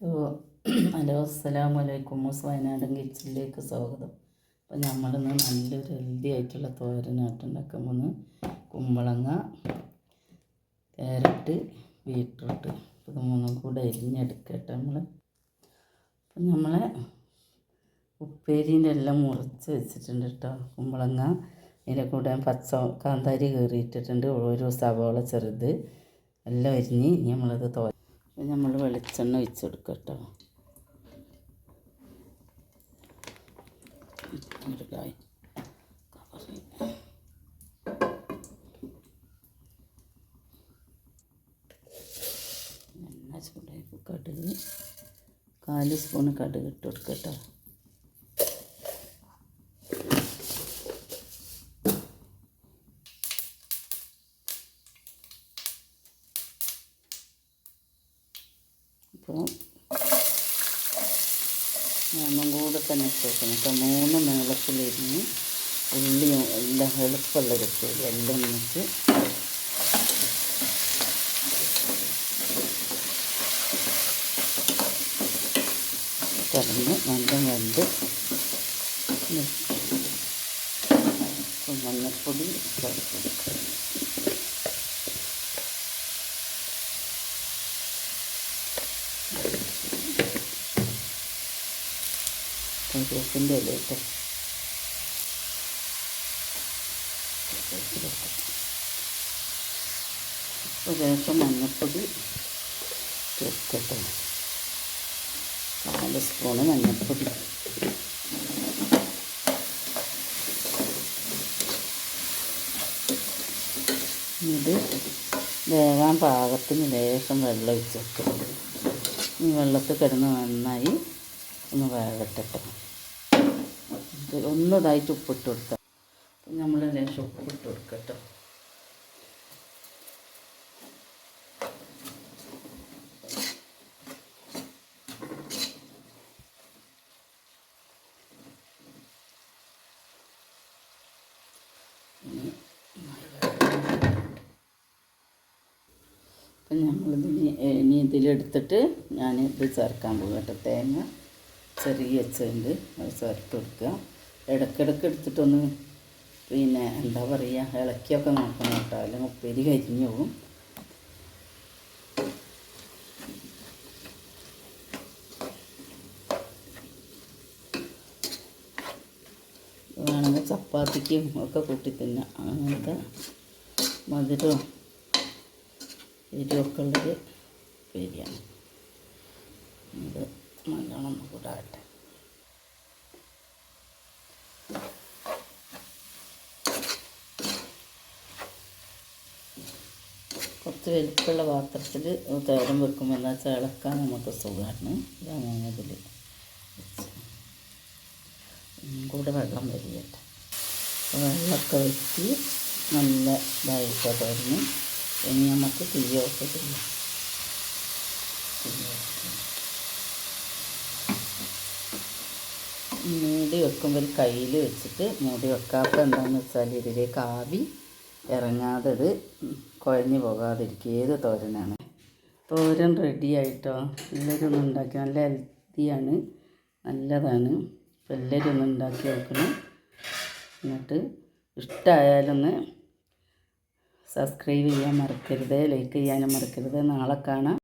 Hello hello അസ്സലാമു അലൈക്കും മൂസ് വയനാടൻ കിച്ചണിലേക്ക് സ്വാഗതം. അപ്പോൾ നമ്മളിന്ന് നല്ലൊരു ഹെൽത്തി ആയിട്ടുള്ള തോരനാട്ടുണ്ടാക്കാൻ പോകുന്നു കുമ്പളങ്ങ ക്യാരറ്റ് ബീട്രൂട്ട് ഇത് മൂന്നും കൂടെ എരിഞ്ഞെടുക്കട്ടെ നമ്മൾ അപ്പം നമ്മളെ ഉപ്പേരീന്റെ എല്ലാം മുറിച്ച് വെച്ചിട്ടുണ്ട് കേട്ടോ കുമ്പളങ്ങ. അതിന്റെ കൂടെ പച്ച കാന്താരി കയറിയിട്ടിട്ടുണ്ട് ഓരോ സവോള ചെറുത്. എല്ലാം അരിഞ്ഞ് നമ്മളത് തോ അപ്പം നമ്മൾ വെളിച്ചെണ്ണ ഒഴിച്ച് കൊടുക്കുക കേട്ടോ ഒരു കടുക്. കാൽ സ്പൂണ് കടുക് ഇട്ട് കൊടുക്കുക അപ്പോൾ മൂന്നും കൂടെ തന്നെ ഇട്ട് വെക്കണം. മൂന്ന് നീളത്തിലിരുന്ന് ഉള്ളിയും എല്ലാം എളുപ്പമുള്ള ഉപ്പേരി എല്ലാം ഒന്നിച്ച് കറന്ന് നല്ല വെന്ത് മഞ്ഞൾപ്പൊടി ചേർത്ത് കൊടുക്കുക കരിവേപ്പിന്റെ ഇല ഇട്ട്. ഒരേഷം മഞ്ഞൾപ്പൊടി ചേർക്കട്ടെ നാല് സ്പൂണ് മഞ്ഞൾപ്പൊടി ഇത് വേകാൻ പാകത്തിന് ലേശം വെള്ളം ഒഴിച്ചിട്ട്. ഈ വെള്ളത്തിൽ കിടന്ന് നന്നായി ഒന്ന് വേകട്ടെ ഒന്ന് ഇതായിട്ട് ഉപ്പിട്ട് കൊടുക്കാം നമ്മൾ ലേശം ഉപ്പിട്ട് കൊടുക്കട്ടോ അപ്പം ഞങ്ങളിതിന് ഇനി ഇതിലെടുത്തിട്ട് ഞാൻ ഇത് ചേർക്കാൻ പോകും കേട്ടോ തേങ്ങ ചെറിയ അച്ചുണ്ട് അത് ചേർത്ത് കൊടുക്കുക. ഇടയ്ക്കിടയ്ക്ക് എടുത്തിട്ടൊന്ന് പിന്നെ എന്താ പറയുക ഇളക്കിയൊക്കെ നോക്കണം കേട്ടോ. അല്ലെങ്കിൽ ഉപ്പേരി കരിഞ്ഞു പോകും. വേണമെങ്കിൽ ചപ്പാത്തിക്കും ഒക്കെ കൂട്ടി തിന്നാം. അങ്ങനത്തെ മധുരവും എരിവൊക്കെ ഉള്ളൊരു പേരിയാണ് ഇത് നല്ലോണം കൂടാട്ടെ കുറച്ച് വലിപ്പമുള്ള പാത്രത്തിൽ തേരം വെക്കുമ്പോൾ എന്താ വെച്ചാൽ നമുക്ക് സുഖമാണ്. ഇതാണ് ഞാനതിൽ കൂടെ വെള്ളം വരികട്ടെ. വെള്ളമൊക്കെ വെച്ച് നല്ല ഇതായിട്ട് തുറന്ന് ഇനി നമുക്ക് തീയൊക്കെ ചെയ്യാം. മൂടി വെക്കുമ്പോൾ ഒരു കയ്യിൽ വെച്ചിട്ട് മൂടി വെക്കാത്ത എന്താണെന്ന് വെച്ചാൽ ഇതിലേക്ക് ആവി ഇറങ്ങാതെ കുഴഞ്ഞു പോകാതിരിക്കുക. ഏത് തോരനാണ്? തോരൻ റെഡി ആയിട്ടോ? എല്ലാവരും ഒന്ന് ഉണ്ടാക്കി. നല്ല ഹെൽത്തിയാണ് നല്ലതാണ്. അപ്പോൾ എല്ലാവരും ഒന്ന് ഉണ്ടാക്കി വെക്കണം എന്നിട്ട് ഇഷ്ടമായാലൊന്ന് സബ്സ്ക്രൈബ് ചെയ്യാൻ മറക്കരുത്. ലൈക്ക് ചെയ്യാനും മറക്കരുത്. നാളെ കാണാം.